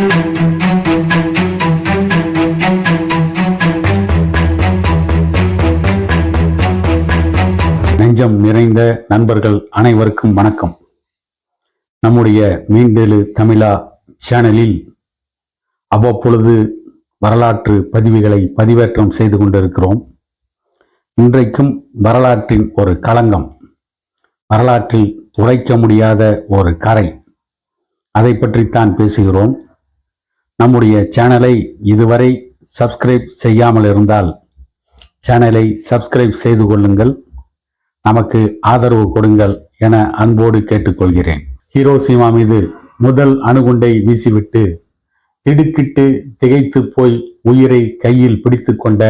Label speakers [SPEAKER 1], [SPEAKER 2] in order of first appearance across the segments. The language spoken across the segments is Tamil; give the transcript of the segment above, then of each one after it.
[SPEAKER 1] நெஞ்சம் நிறைந்த நண்பர்கள் அனைவருக்கும் வணக்கம். நம்முடைய மீண்டெழு தமிழா சேனலில் அவ்வப்பொழுது வரலாற்று பதிவுகளை பதிவேற்றம் செய்து கொண்டிருக்கிறோம். இன்றைக்கும் வரலாற்றின் ஒரு களங்கம். வரலாற்றில் துடைக்க முடியாத ஒரு கரை. அதை பற்றித்தான் பேசுகிறோம். நம்முடைய சேனலை இதுவரை சப்ஸ்கிரைப் செய்யாமல் இருந்தால் சேனலை சப்ஸ்கிரைப் செய்து கொள்ளுங்கள். நமக்கு ஆதரவு கொடுங்கள் என அன்போடு கேட்டுக்கொள்கிறேன். ஹீரோசிமா மீது முதல் அணுகுண்டை வீசிவிட்டு திடுக்கிட்டு திகைத்து போய் உயிரை கையில் பிடித்து கொண்ட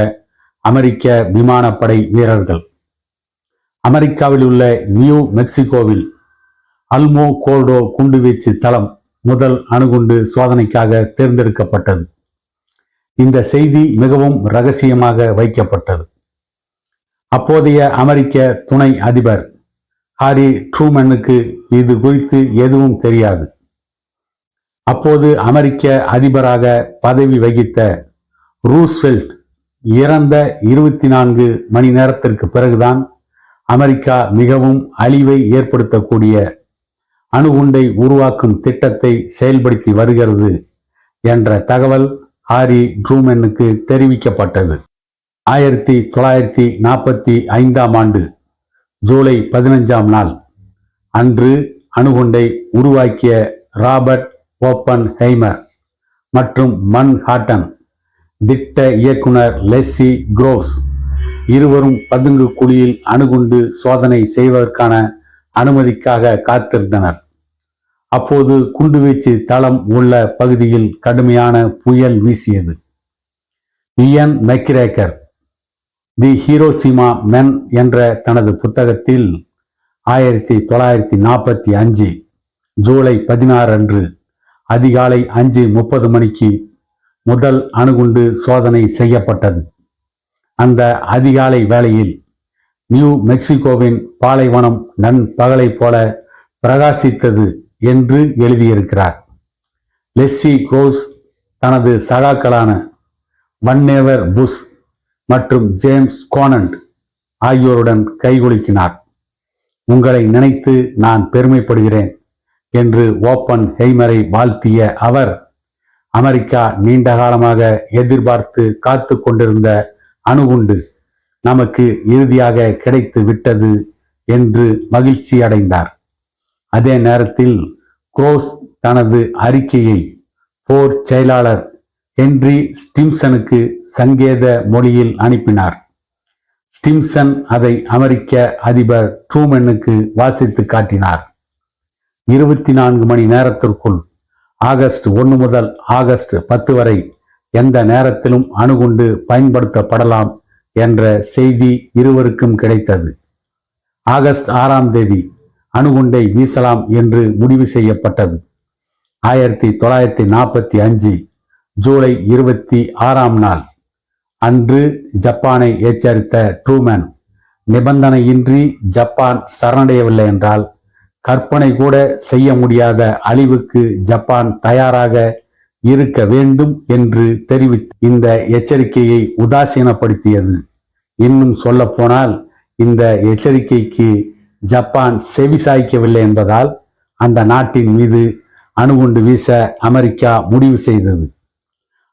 [SPEAKER 1] அமெரிக்க விமானப்படை வீரர்கள். அமெரிக்காவில் உள்ள நியூ மெக்சிகோவில் அல்மோ கோல்டோ குண்டுவீச்சு தளம் முதல் அணுகுண்டு சோதனைக்காக தேர்ந்தெடுக்கப்பட்டது. இந்த செய்தி மிகவும் ரகசியமாக வைக்கப்பட்டது. அப்போதைய அமெரிக்க துணை அதிபர் ஹாரி ட்ரூமனுக்கு இது குறித்து எதுவும் தெரியாது. அப்போது அமெரிக்க அதிபராக பதவி வகித்த ரூஸ்வெல்ட் இறந்த இருபத்தி நான்கு மணி நேரத்திற்கு பிறகுதான் அமெரிக்கா மிகவும் அழிவை ஏற்படுத்தக்கூடிய அணுகுண்டை உருவாக்கும் திட்டத்தை செயல்படுத்தி வருகிறது என்ற தகவல் ஹாரி ட்ரூமென்னுக்கு தெரிவிக்கப்பட்டது. ஆயிரத்தி தொள்ளாயிரத்தி நாற்பத்தி ஐந்தாம் ஆண்டு ஜூலை பதினஞ்சாம் நாள். அன்று அணுகுண்டை உருவாக்கிய ராபர்ட் ஓப்பன் ஹெய்மர் மற்றும் மன் ஹாட்டன் திட்ட இயக்குனர் லெஸ்ஸி குரோஸ் இருவரும் பதுங்கு குழியில் அணுகுண்டு சோதனை செய்வதற்கான அனுமதிக்காக காத்திருந்தனர். அப்போது குண்டுவீச்சு தளம் உள்ள பகுதியில் கடுமையான புயல் வீசியது. இயன் மெக்ரேக்கர் தி ஹீரோசிமா மென் என்ற தனது புத்தகத்தில் ஆயிரத்தி தொள்ளாயிரத்தி நாற்பத்தி அஞ்சு ஜூலை பதினாறு அன்று அதிகாலை அஞ்சு முப்பது மணிக்கு முதல் அணுகுண்டு சோதனை செய்யப்பட்டது. அந்த அதிகாலை வேளையில் நியூ மெக்சிகோவின் பாலைவனம் நண்பகலை போல பிரகாசித்தது என்று எழுதியிருக்கிறார். லெஸ்ஸி கோஸ் தனது சகாக்களான வன்னேவர் புஷ் மற்றும் ஜேம்ஸ் கோனண்ட் ஆகியோருடன் கைகுலுக்கினார். உங்களை நினைத்து நான் பெருமைப்படுகிறேன் என்று ஓப்பன் ஹெய்மரை வாழ்த்திய அவர் அமெரிக்கா நீண்ட காலமாக எதிர்பார்த்து காத்து கொண்டிருந்த அணுகுண்டு. நமக்கு இறுதியாக கிடைத்து விட்டது என்று மகிழ்ச்சி அடைந்தார். அதே நேரத்தில் குரோஸ் தனது அறிக்கையை போர் செயலாளர் ஹென்றி ஸ்டிம்சனுக்கு சங்கேத மொழியில் அனுப்பினார். ஸ்டிம்சன் அதை அமெரிக்க அதிபர் ட்ரூமனுக்கு வாசித்து காட்டினார். இருபத்தி நான்கு மணி நேரத்திற்குள் ஆகஸ்ட் ஒன்று முதல் ஆகஸ்ட் பத்து வரை எந்த நேரத்திலும் அணுகுண்டு பயன்படுத்தப்படலாம் என்ற செய்தி இருவருக்கும் கிடைத்தது. ஆகஸ்ட் ஆறாம் தேதி அணுகுண்டை வீசலாம் என்று முடிவு செய்யப்பட்டது. ஆயிரத்தி தொள்ளாயிரத்தி நாற்பத்தி அஞ்சு ஜூலை இருபத்தி ஆறாம் நாள். அன்று ஜப்பானை எச்சரித்த ட்ரூமேன் நிபந்தனையின்றி ஜப்பான் சரணடையவில்லை என்றால் கற்பனை கூட செய்ய முடியாத அழிவுக்கு ஜப்பான் தயாராக இருக்க வேண்டும் என்று தெரிவித்து இந்த எச்சரிக்கையை உதாசீனப்படுத்தியது. இன்னும் சொல்ல போனால் இந்த எச்சரிக்கைக்கு ஜப்பான் செவிசாய்க்கவில்லை என்பதால் அந்த நாட்டின் மீது அணுகுண்டு வீச அமெரிக்கா முடிவு செய்தது.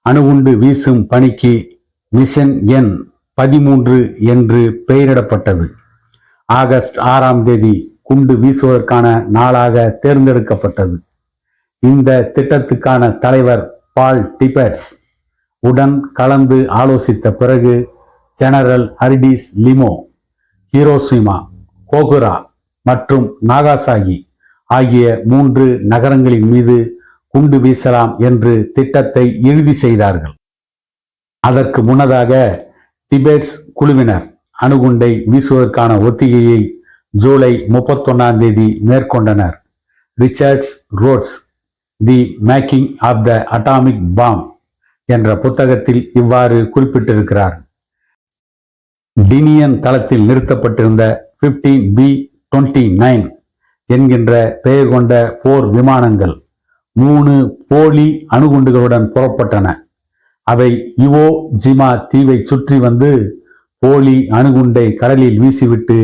[SPEAKER 1] அணுகுண்டு வீசும் பணிக்கு மிஷன் எண் பதிமூன்று என்று பெயரிடப்பட்டது. ஆகஸ்ட் ஆறாம் தேதி குண்டு வீசுவதற்கான நாளாக தேர்ந்தெடுக்கப்பட்டது. இந்த திட்டத்துக்கான தலைவர் பால் டிபெட்ஸ் உடன் கலந்து ஆலோசித்த பிறகு ஜெனரல் ஹரிடிஸ் லிமோ ஹீரோசிமா கோகுரா மற்றும் நாகாசாகி ஆகிய மூன்று நகரங்களின் மீது குண்டு வீசலாம் என்று திட்டத்தை இறுதி செய்தார்கள். அதற்கு முன்னதாக டிபேட்ஸ் குழுவினர் அணுகுண்டை வீசுவதற்கான ஒத்திகையை ஜூலை முப்பத்தொன்னாம் தேதி மேற்கொண்டனர். Richards Rhodes the making of the atomic bomb என்ற புத்தகத்தில் இவ்வாறு குறிப்பிட்டிருக்கிறார். டினியன் தளத்தில் நிறுத்தப்பட்டிருந்த பிப்டீன் பி டுவெண்ட்டி நைன் என்கின்ற பெயர் கொண்ட போர் விமானங்கள் மூணு போலி அணுகுண்டுகளுடன் புறப்பட்டன. அவை இவோ ஜிமா தீவை சுற்றி வந்து போலி அணுகுண்டை கடலில் வீசிவிட்டு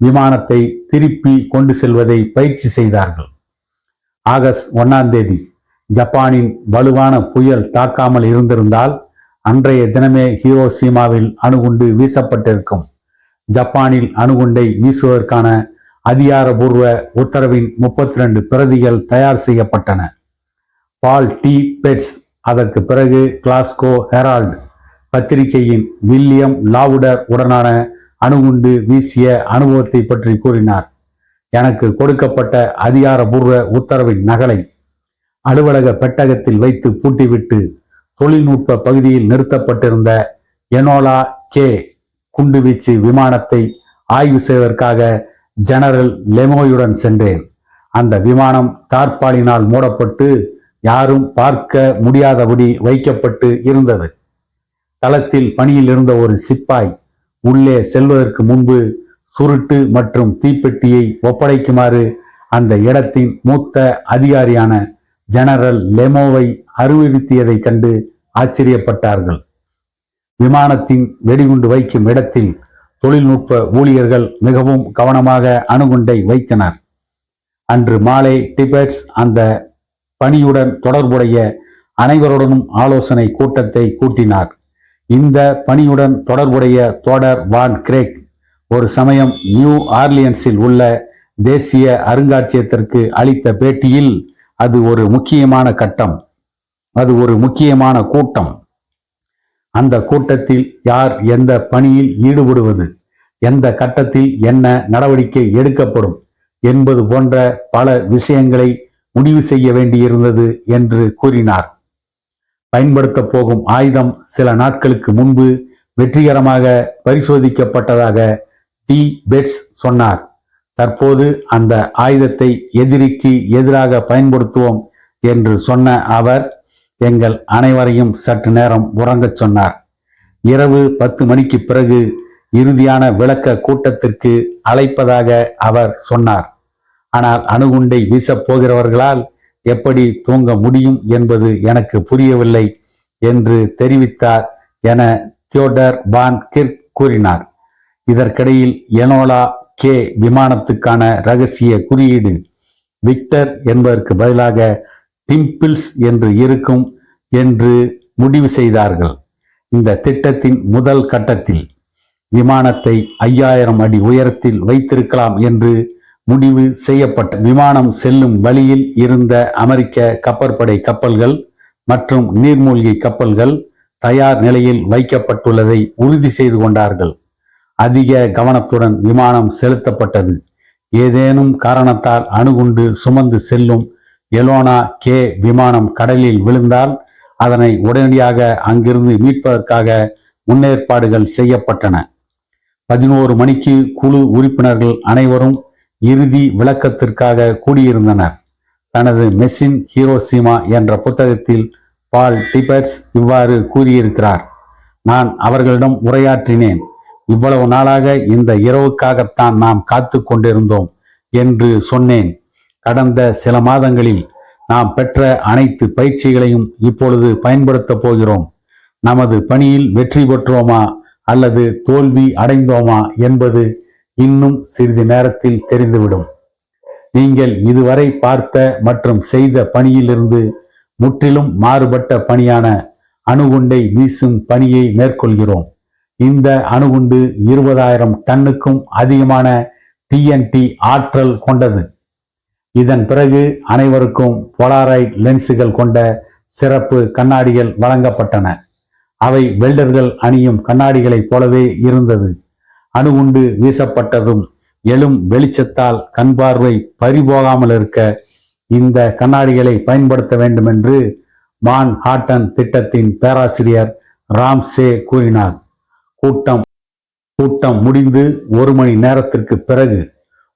[SPEAKER 1] விமானத்தை திருப்பி கொண்டு செல்வதை பயிற்சி செய்தார்கள். ஆகஸ்ட் ஒன்னாம் தேதி ஜப்பானின் வலுவான புயல் தாக்காமல் இருந்திருந்தால் அன்றைய தினமே ஹீரோசீமாவில் அணுகுண்டு வீசப்பட்டிருக்கும். ஜப்பானில் அணுகுண்டை வீசுவதற்கான அதிகாரபூர்வ உத்தரவின் முப்பத்தி ரெண்டு பிரதிகள் தயார் செய்யப்பட்டன. Paul Tibbets. அதற்கு பிறகு கிளாஸ்கோ ஹெரால்டு பத்திரிகையின் வில்லியம் லாவுடர் உடனான அணுகுண்டு வீசிய அனுபவத்தை பற்றி கூறினார். எனக்கு கொடுக்கப்பட்ட அதிகாரபூர்வ உத்தரவின் நகலை அலுவலக பெட்டகத்தில் வைத்து பூட்டிவிட்டு தொழில்நுட்ப பகுதியில் நிறுத்தப்பட்டிருந்த எனோலா கே குண்டுவீச்சு விமானத்தை ஆய்வு செய்வதற்காக ஜெனரல் லெமோயுடன் சென்றேன். அந்த விமானம் தார்பாலினால் மூடப்பட்டு யாரும் பார்க்க முடியாதபடி வைக்கப்பட்டு இருந்தது. தளத்தில் பணியில் இருந்த ஒரு சிப்பாய் உள்ளே செல்வதற்கு முன்பு சுருட்டு மற்றும் தீப்பெட்டியை ஒப்படைக்குமாறு அந்த இடத்தின் மூத்த அதிகாரியான ஜெனரல் லெமோவை அறிவுறுத்தியதைக் கண்டு ஆச்சரியப்பட்டார்கள். விமானத்தின் வெடிகுண்டு வைக்கும் இடத்தில் தொழில்நுட்ப ஊழியர்கள் மிகவும் கவனமாக அணுகுண்டை வைத்தனர். அன்று மாலை டிபெட்ஸ் அந்த பணியுடன் தொடர்புடைய அனைவருடனும் ஆலோசனை கூட்டத்தை கூட்டினார். இந்த பணியுடன் தொடர்புடைய தோடர் வான் கிரேக் ஒரு சமயம் நியூ ஆர்லியன்ஸில் உள்ள தேசிய அருங்காட்சியகத்திற்கு அளித்த பேட்டியில் அது ஒரு முக்கியமான கட்டம். அது ஒரு முக்கியமான கூட்டம். அந்த கூட்டத்தில் யார் எந்த பணியில் ஈடுபடுவது? எந்த கட்டத்தில் என்ன நடவடிக்கை எடுக்கப்படும்? என்பது போன்ற பல விஷயங்களை முடிவு செய்ய வேண்டியிருந்தது என்று கூறினார். பயன்படுத்த போகும் ஆயுதம் சில நாட்களுக்கு முன்பு வெற்றிகரமாக பரிசோதிக்கப்பட்டதாக டி பெட்ஸ் சொன்னார். தற்போது அந்த ஆயுதத்தை எதிரிக்கு எதிராக பயன்படுத்துவோம் என்று சொன்ன அவர் எங்கள் அனைவரையும் சற்று நேரம் உறங்கச் சொன்னார். இரவு பத்து மணிக்கு பிறகு இறுதியான விளக்க கூட்டத்திற்கு அழைப்பதாக அவர் சொன்னார். ஆனால் அணுகுண்டை வீசப் போகிறவர்களால் எப்படி தூங்க முடியும் என்பது எனக்கு புரியவில்லை என்று தெரிவித்தார் என தியோடர் பான் கிர்க் கூறினார். இதற்கிடையில் எனோலா கே விமானத்துக்கான ரகசிய குறியீடு விக்டர் என்பதற்கு பதிலாக டிம்பிள்ஸ் என்று இருக்கும் என்று முடிவு செய்தார்கள். இந்த திட்டத்தின் முதல் கட்டத்தில் விமானத்தை ஐயாயிரம் அடி உயரத்தில் வைத்திருக்கலாம் என்று முடிவு செய்யப்பட்ட விமானம் செல்லும் வழியில் இருந்த அமெரிக்க கப்பற்படை கப்பல்கள் மற்றும் நீர்மூழ்கி கப்பல்கள் தயார் நிலையில் வைக்கப்பட்டுள்ளதை உறுதி செய்து கொண்டார்கள். அதிக கவனத்துடன் விமானம் செலுத்தப்பட்டது. ஏதேனும் காரணத்தால் அணுகுண்டு சுமந்து செல்லும் எலோனா கே விமானம் கடலில் விழுந்தால் அதனை உடனடியாக அங்கிருந்து மீட்பதற்காக முன்னேற்பாடுகள் செய்யப்பட்டன. பதினோரு மணிக்கு குழு உறுப்பினர்கள் அனைவரும் இறுதி விளக்கத்திற்காக கூடியிருந்தனர். தனது மெஸ்ஸின் ஹீரோசிமா என்ற புத்தகத்தில் பால் டிபர்ஸ் இவ்வாறு கூறியிருக்கிறார். நான் அவர்களிடம் உரையாற்றினேன். இவ்வளவு நாளாக இந்த இரவுக்காகத்தான் நாம் காத்து கொண்டிருந்தோம் என்று சொன்னேன். கடந்த சில மாதங்களில் நாம் பெற்ற அனைத்து பயிற்சிகளையும் இப்பொழுது பயன்படுத்தப் போகிறோம். நமது பணியில் வெற்றி பெற்றோமா அல்லது தோல்வி அடைந்தோமா என்பது இன்னும் சிறிது நேரத்தில் தெரிந்துவிடும். நீங்கள் இதுவரை பார்த்த மற்றும் செய்த பணியிலிருந்து முற்றிலும் மாறுபட்ட பணியான அணுகுண்டை வீசும் பணியை மேற்கொள்கிறோம். இந்த அணுகுண்டு இருபதாயிரம் டன்னுக்கும் அதிகமான டிஎன்டி ஆற்றல் கொண்டது. இதன் பிறகு அனைவருக்கும் போலாரைட் லென்ஸுகள் கொண்ட சிறப்பு கண்ணாடிகள் வழங்கப்பட்டன. அவை வெல்டர்கள் அணியும் கண்ணாடிகளைப் போலவே இருந்தது. அணுகுண்டு வீசப்பட்டதும் எழும் வெளிச்சத்தால் கண் பார்வை பறிபோகாமல் இருக்க இந்த கண்ணாடிகளை பயன்படுத்த வேண்டும் என்று மான் ஹாட்டன் திட்டத்தின் பேராசிரியர் ராம்சே கூறினார். கூட்டம் கூட்டம் முடிந்து ஒரு மணி நேரத்திற்கு பிறகு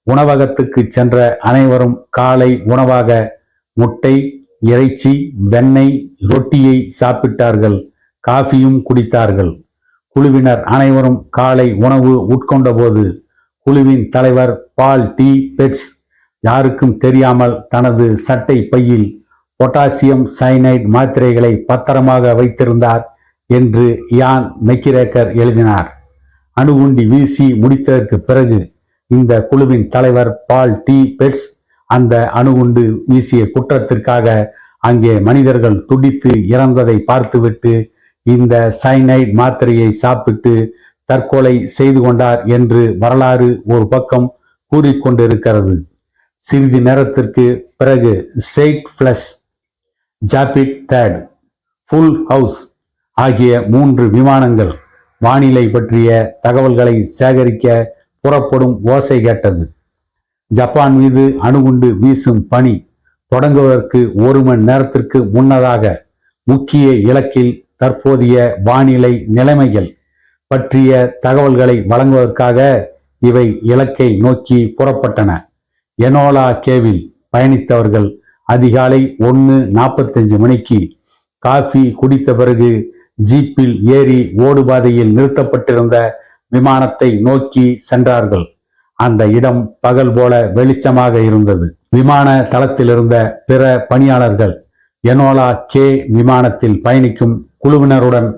[SPEAKER 1] உணவகத்துக்கு சென்ற அனைவரும் காலை உணவாக முட்டை இறைச்சி வெண்ணெய் ரொட்டியை சாப்பிட்டார்கள் காஃபியும் குடித்தார்கள். குழுவினர் அனைவரும் காலை உணவு உட்கொண்டபோது குழுவின் தலைவர் பால் டி. பெட்ஸ் யாருக்கும் தெரியாமல் தனது சட்டை பையில் பொட்டாசியம் சைனைட் மாத்திரைகளை பத்திரமாக வைத்திருந்தார். என்று யான் மெக்கிரேக்கர் எழுதினார். அணுகுண்டி வீசி முடித்ததற்கு பிறகு இந்த குழுவின் தலைவர் பால் டி. பெட்ஸ் அந்த அணுகுண்டு வீசிய குற்றத்திற்காக அங்கே மனிதர்கள் துடித்து இறந்ததை பார்த்துவிட்டு இந்த சைனைட் மாத்திரையை சாப்பிட்டு தற்கொலை செய்து கொண்டார் என்று வரலாறு ஒரு பக்கம் கூறிக்கொண்டிருக்கிறது சிறிது நேரத்திற்கு பிறகு straight flush Jabit third full house ஆகிய மூன்று விமானங்கள் வானிலை பற்றிய தகவல்களை சேகரிக்க புறப்படும் ஓசை கேட்டது. ஜப்பான் மீது அணுகுண்டு வீசும் பணி தொடங்குவதற்கு ஒரு மணி நேரத்திற்கு முன்னதாக முக்கிய இலக்கில் தற்போதைய வானிலை நிலைமைகள் பற்றிய தகவல்களை வழங்குவதற்காக இவை இலக்கை நோக்கி புறப்பட்டன. எனோலா கேவில் பயணித்தவர்கள் அதிகாலை ஒன்று நாற்பத்தஞ்சு மணிக்கு காஃபி குடித்த பிறகு ஜீப்பில் ஏறி ஓடுபாதையில் நிறுத்தப்பட்டிருந்த விமானத்தை நோக்கி சென்றார்கள். அந்த இடம் பகல் போல வெளிச்சமாக இருந்தது. விமான தளத்திலிருந்த பிற பணியாளர்கள் எனோலா கே விமானத்தில் பயணிக்கும் குழுவினருடன்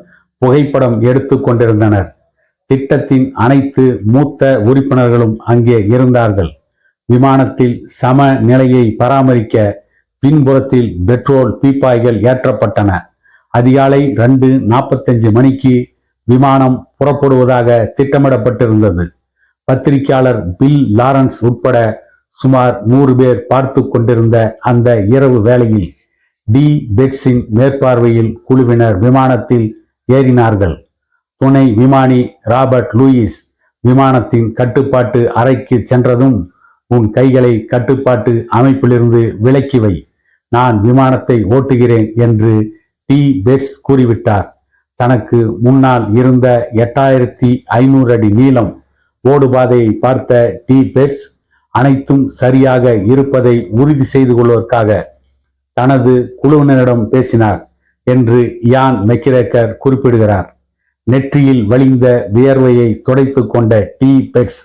[SPEAKER 1] புகைப்படம் எடுத்து கொண்டிருந்தனர். திட்டத்தின் அனைத்து மூத்த உறுப்பினர்களும் அங்கே இருந்தார்கள். விமானத்தில் சம நிலையை பராமரிக்க பின்புறத்தில் பெட்ரோல் பீப்பாய்கள் ஏற்றப்பட்டன. அதிகாலை ரெண்டு நாற்பத்தஞ்சு மணிக்கு விமானம் புறப்படுவதாக திட்டமிடப்பட்டிருந்தது. பத்திரிகையாளர் பில் லாரன்ஸ் உட்பட சுமார் நூறு பேர் பார்த்து கொண்டிருந்த அந்த இரவு வேளையில் டி. பெட்ஸின் மேற்பார்வையில் குழுவினர் விமானத்தில் ஏறினார்கள். துணை விமானி ராபர்ட் லூயிஸ் விமானத்தின் கட்டுப்பாட்டு அறைக்கு சென்றதும் உன் கைகளை கட்டுப்பாட்டு அமைப்பிலிருந்து விலக்கி வை. நான் விமானத்தை ஓட்டுகிறேன் என்று டி பெட்ஸ் கூறிவிட்டார். தனக்கு முன்னால் இருந்த எட்டாயிரத்தி ஐநூறு அடி நீளம் ஓடுபாதையை பார்த்த டி பெட்ஸ் அனைத்தும் சரியாக இருப்பதை உறுதி செய்து கொள்வதற்காக தனது குழுவினரிடம் பேசினார் என்று யான் மெக்கிரேக்கர் குறிப்பிடுகிறார். நெற்றியில் வழிந்த வியர்வையை துடைத்து கொண்ட டி பெட்ஸ்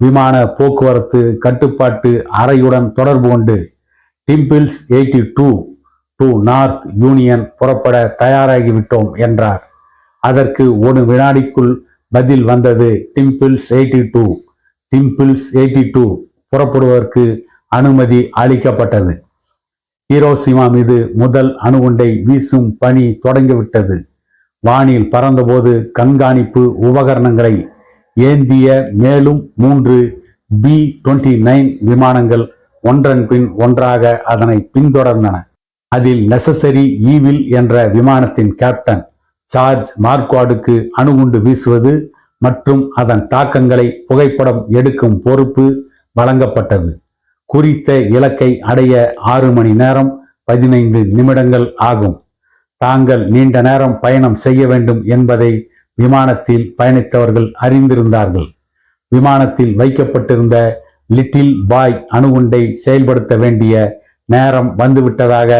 [SPEAKER 1] விமான போக்குவரத்து கட்டுப்பாட்டு அறையுடன் தொடர்பு கொண்டு Dimples eighty two to North Tinian புறப்பட தயாராகிவிட்டோம் என்றார். அதற்கு ஒரு வினாடிக்குள் பதில் வந்தது Dimples eighty two Dimples eighty two புறப்படுவதற்கு அனுமதி அளிக்கப்பட்டது. ஹீரோசிமா மீது முதல் அணுகுண்டை வீசும் பணி தொடங்கிவிட்டது. வானில் பறந்தபோது கண்காணிப்பு உபகரணங்களை ஏந்திய மேலும் மூன்று பி டுவெண்ட்டி நைன் விமானங்கள் ஒன்றன் பின் ஒன்றாக அதனை பின்தொடர்ந்தன. அதில் நெசசரி ஈவில் என்ற விமானத்தின் கேப்டன் சார்ஜ் மார்க்வாடுக்கு அணுகுண்டு வீசுவது மற்றும் அதன் தாக்கங்களை புகைப்படம் எடுக்கும் பொறுப்பு வழங்கப்பட்டது. குறித்த இலக்கை அடைய ஆறு மணி நேரம் பதினைந்து நிமிடங்கள் ஆகும். தாங்கள் நீண்ட நேரம் பயணம் செய்ய வேண்டும் என்பதை விமானத்தில் பயணித்தவர்கள் அறிந்திருந்தார்கள். விமானத்தில் வைக்கப்பட்டிருந்த லிட்டில் பாய் அணுகுண்டை செயல்படுத்த வேண்டிய நேரம் வந்துவிட்டதாக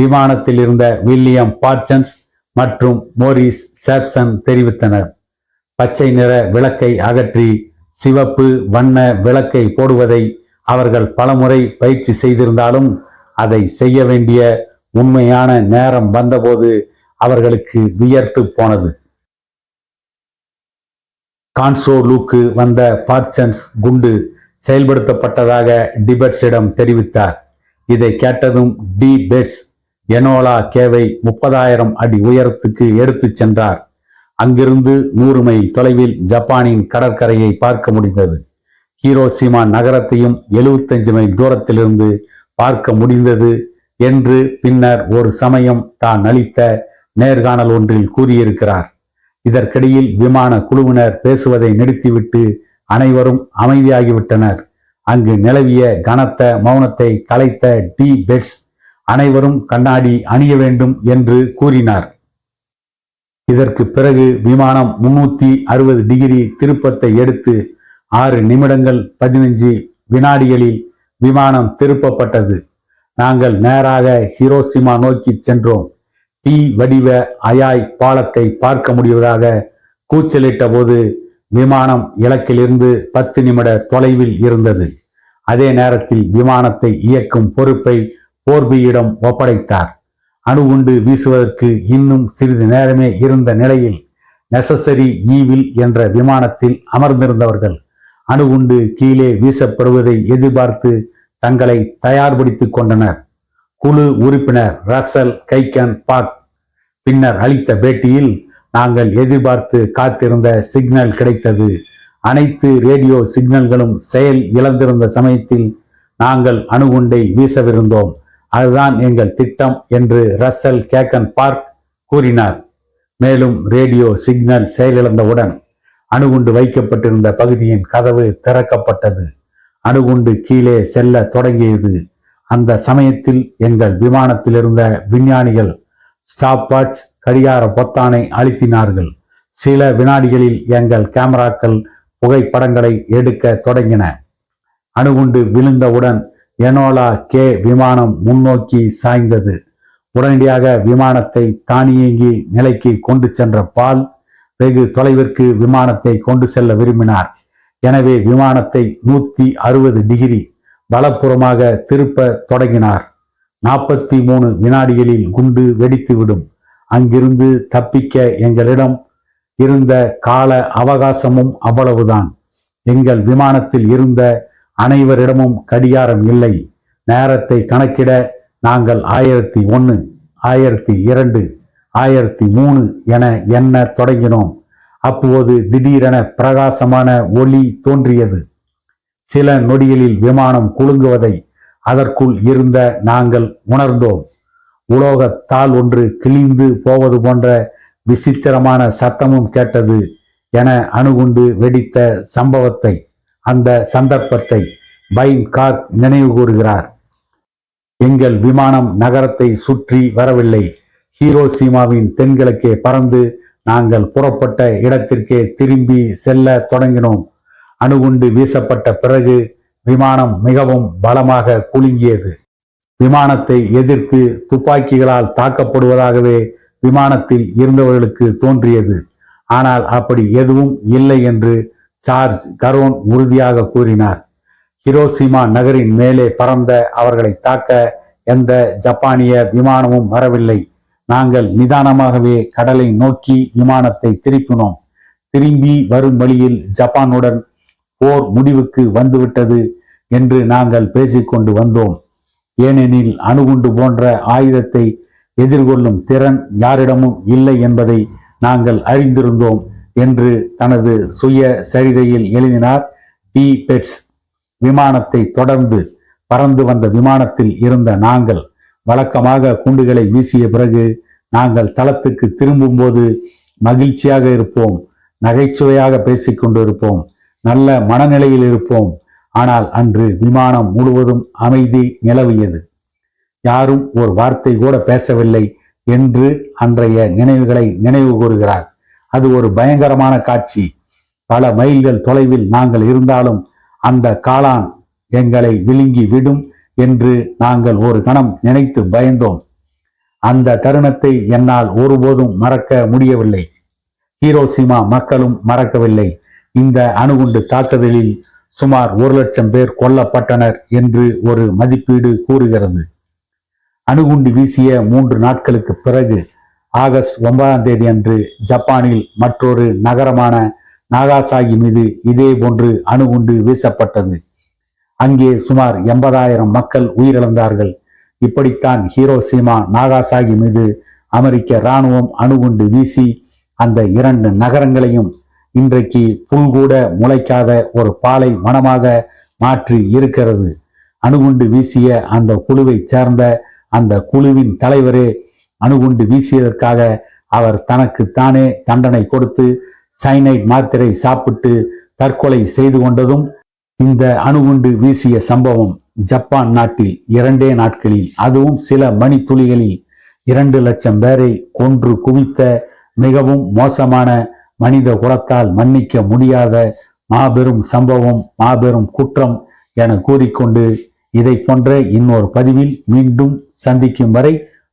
[SPEAKER 1] விமானத்தில் இருந்த வில்லியம் பார்ச்சன்ஸ் மற்றும் மோரிஸ் சேப்சன் தெரிவித்தனர். பச்சை நிற விளக்கை அகற்றி சிவப்பு வண்ண விளக்கை போடுவதை அவர்கள் பலமுறை பயிற்சி செய்திருந்தாலும் அதை செய்ய வேண்டிய உண்மையான நேரம் வந்தபோது அவர்களுக்கு வியர்த்து போனது. கான்சோலூக்கு வந்த பார்ச்சன்ஸ் குண்டு செயல்படுத்தப்பட்டதாக டிபெட்ஸிடம் தெரிவித்தார். இதை கேட்டதும் டி பெட்ஸ் எனோலா கேவை முப்பதாயிரம் அடி உயரத்துக்கு எடுத்துச் சென்றார். அங்கிருந்து நூறு மைல் தொலைவில் ஜப்பானின் கடற்கரையை பார்க்க முடிந்தது. ஹீரோசிமா நகரத்தையும் 75 மைல் தூரத்திலிருந்து பார்க்க முடிந்தது என்று பின்னர் ஒரு சமயம் தான் அளித்த நேர்காணல் ஒன்றில் கூறியிருக்கிறார். இதற்கிடையில் விமான குழுவினர் பேசுவதை நிறுத்திவிட்டு அனைவரும் அமைதியாகிவிட்டனர். அங்கு நிலவிய கனத்த மௌனத்தை கலைத்த டி பெட்ஸ் அனைவரும் கண்ணாடி அணிய வேண்டும் என்று கூறினார். இதற்கு பிறகு விமானம் முன்னூத்தி அறுபது டிகிரி திருப்பத்தை எடுத்து ஆறு நிமிடங்கள் பதினஞ்சு வினாடிகளில் விமானம் திருப்பப்பட்டது. நாங்கள் நேராக ஹிரோசிமா நோக்கி சென்றோம். டி வடிவ அயாய் பாலத்தை பார்க்க முடிவதாக கூச்சலிட்ட போது விமானம் இலக்கிலிருந்து பத்து நிமிட தொலைவில் இருந்தது. அதே நேரத்தில் விமானத்தை இயக்கும் பொறுப்பை போர்பியிடம் ஒப்படைத்தார். அணுகுண்டு வீசுவதற்கு இன்னும் சிறிது நேரமே இருந்த நிலையில் நெசசரி ஈவில் என்ற விமானத்தில் அமர்ந்திருந்தவர்கள் அணுகுண்டு கீழே வீசப்படுவதை எதிர்பார்த்து தங்களை தயார்படுத்திக் கொண்டனர். குழு உறுப்பினர் ரசல் கைக்கன் பாக் பின்னர் அளித்த பேட்டியில் நாங்கள் எதிர்பார்த்து காத்திருந்த சிக்னல் கிடைத்தது. அனைத்து ரேடியோ சிக்னல்களும் செயல் இழந்திருந்த சமயத்தில் நாங்கள் அணுகுண்டை வீசவிருந்தோம். அதுதான் எங்கள் திட்டம் என்று ரசல் கேக்கன் பார்க் கூறினார். மேலும் ரேடியோ சிக்னல் செயலிழந்தவுடன் அணுகுண்டு வைக்கப்பட்டிருந்த பகுதியின் கதவு திறக்கப்பட்டது. அணுகுண்டு கீழே செல்ல தொடங்கியது. அந்த சமயத்தில் எங்கள் விமானத்தில் இருந்த விஞ்ஞானிகள் ஸ்டாப் வாட்ச் கடிகார பொத்தானை அழுத்தினார்கள். சில வினாடிகளில் எங்கள் கேமராக்கள் புகைப்படங்களை எடுக்க தொடங்கின. அணுகுண்டு விழுந்தவுடன் எனோலா கே விமானம் முன்னோக்கி சாய்ந்தது. உடனடியாக விமானத்தை தானியங்கி நிலைக்கு கொண்டு சென்ற பால் வெகு தொலைவிற்கு விமானத்தை கொண்டு செல்ல விரும்பினார். எனவே விமானத்தை நூத்தி அறுபது டிகிரி வலப்புறமாக திருப்ப தொடங்கினார். நாற்பத்தி மூணு வினாடிகளில் குண்டு வெடித்துவிடும். அங்கிருந்து தப்பிக்க எங்களிடம் இருந்த கால அவகாசமும் அவ்வளவுதான். எங்கள் விமானத்தில் இருந்த அனைவரிடமும் கடிகாரம் இல்லை. நேரத்தை கணக்கிட நாங்கள் ஆயிரத்தி ஒன்று ஆயிரத்தி இரண்டு ஆயிரத்தி மூணு என எண்ண தொடங்கினோம். அப்போது திடீரென பிரகாசமான ஒளி தோன்றியது. சில நொடிகளில் விமானம் குலுங்குவதை அதற்குள் இருந்த நாங்கள் உணர்ந்தோம். உலோகத்தால் ஒன்று கிழிந்து போவது போன்ற விசித்திரமான சத்தமும் கேட்டது என அணுகுண்டு வெடித்த சம்பவத்தை அந்த சந்தர்ப்பத்தை பைன் கார்க் நினைவு கூறுகிறார். எங்கள் விமானம் நகரத்தை சுற்றி வரவில்லை. ஹீரோசீமாவின் தென்கிழக்கே பறந்து நாங்கள் புறப்பட்ட இடத்திற்கே திரும்பி செல்ல தொடங்கினோம். அணுகுண்டு வீசப்பட்ட பிறகு விமானம் மிகவும் பலமாக குலுங்கியது. விமானத்தை எதிர்த்து துப்பாக்கிகளால் தாக்கப்படுவதாகவே விமானத்தில் இருந்தவர்களுக்கு தோன்றியது. ஆனால் அப்படி எதுவும் இல்லை என்று சார்ஜ் கரோன் உறுதியாக கூறினார். ஹிரோசிமா நகரின் மேலே பறந்த அவர்களை தாக்க எந்த ஜப்பானிய விமானமும் வரவில்லை. நாங்கள் நிதானமாகவே கடலை நோக்கி விமானத்தை திருப்பினோம். திரும்பி வரும் வழியில் ஜப்பானுடன் போர் முடிவுக்கு வந்துவிட்டது என்று நாங்கள் பேசிக்கொண்டு வந்தோம். ஏனெனில் அணுகுண்டு போன்ற ஆயுதத்தை எதிர்கொள்ளும் திறன் யாரிடமும் இல்லை என்பதை நாங்கள் அறிந்திருந்தோம். என்று தனது சுய சரிதையில் எழுதினார் டி பெட்ஸ். விமானத்தை தொடர்ந்து பறந்து வந்த விமானத்தில் இருந்த நாங்கள் வழக்கமாக குண்டுகளை வீசிய பிறகு நாங்கள் தளத்துக்கு திரும்பும்போது மகிழ்ச்சியாக இருப்போம் நகைச்சுவையாக பேசிக்கொண்டு இருப்போம் நல்ல மனநிலையில் இருப்போம். ஆனால் அன்று விமானம் முழுவதும் அமைதி நிலவியது. யாரும் ஒரு வார்த்தை கூட பேசவில்லை என்று அன்றைய நினைவுகளை நினைவு கூறுகிறார். அது ஒரு பயங்கரமான காட்சி. பல மைல்கள் தொலைவில் நாங்கள் இருந்தாலும் அந்த காளான் எங்களை விழுங்கி விடும் என்று நாங்கள் ஒரு கணம் நினைத்து பயந்தோம். அந்த தருணத்தை என்னால் ஒருபோதும் மறக்க முடியவில்லை. ஹீரோசிமா மக்களும் மறக்கவில்லை. இந்த அணுகுண்டு தாக்குதலில் சுமார் ஒரு லட்சம் பேர் கொல்லப்பட்டனர் என்று ஒரு மதிப்பீடு கூறுகிறது. அணுகுண்டு வீசிய மூன்று நாட்களுக்கு பிறகு ஆகஸ்ட் ஒன்பதாம் தேதி அன்று ஜப்பானில் மற்றொரு நகரமான நாகாசாகி மீது இதே போன்று அணுகுண்டு வீசப்பட்டது. அங்கே சுமார் எண்பதாயிரம் மக்கள் உயிரிழந்தார்கள். இப்படித்தான் ஹீரோசீமா நாகாசாகி மீது அமெரிக்க இராணுவம் அணுகுண்டு வீசி அந்த இரண்டு நகரங்களையும் இன்றைக்கு புல்கூட முளைக்காத ஒரு பாலை மனமாக மாற்றி இருக்கிறது. அணுகுண்டு வீசிய அந்த குழுவை சேர்ந்த அந்த குழுவின் தலைவரே அணுகுண்டு வீசியதற்காக அவர் தனக்கு தானே தண்டனை கொடுத்து சைனைட் மாத்திரை சாப்பிட்டு தற்கொலை செய்து கொண்டதும் இந்த அணுகுண்டு வீசிய சம்பவம் ஜப்பான் நாட்டில் இரண்டே நாட்களில் அதுவும் சில மணித்துளிகளில் இரண்டு லட்சம் பேரை கொன்று குவித்த மிகவும் மோசமான மனித குலத்தால் மன்னிக்க முடியாத மாபெரும் சம்பவம் மாபெரும் குற்றம் என கூறிக்கொண்டு இதை போன்ற இன்னொரு பதிவில் மீண்டும் சந்திக்கும் வரை